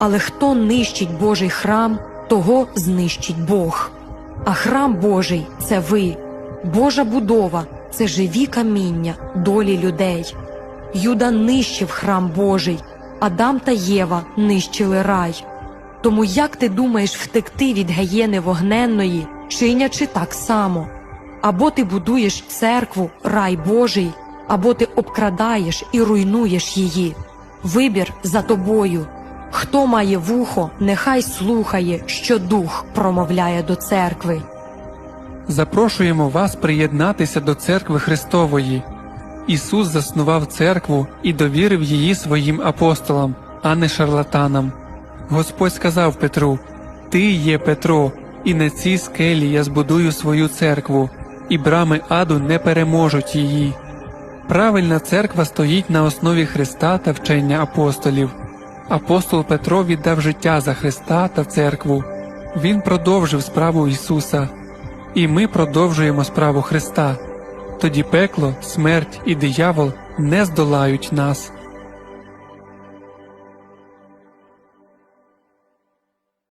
Але хто нищить Божий храм, того знищить Бог. А храм Божий це ви, Божа будова це живі каміння долі людей. Юда нищив храм Божий, Адам та Єва нищили рай. Тому як ти думаєш втекти від гієни вогненної, чинячи так само? Або ти будуєш церкву, рай Божий, або ти обкрадаєш і руйнуєш її. Вибір за тобою. Хто має вухо, нехай слухає, що дух промовляє до церкви. Запрошуємо вас приєднатися до церкви Христової. Ісус заснував церкву і довірив її своїм апостолам, а не шарлатанам. Господь сказав Петру: Ти є Петро, і на цій скелі я збудую свою церкву, і брами аду не переможуть її. Правильна церква стоїть на основі Христа та вчення апостолів. Апостол Петро віддав життя за Христа та церкву. Він продовжив справу Ісуса. І ми продовжуємо справу Христа. Тоді пекло, смерть і диявол не здолають нас.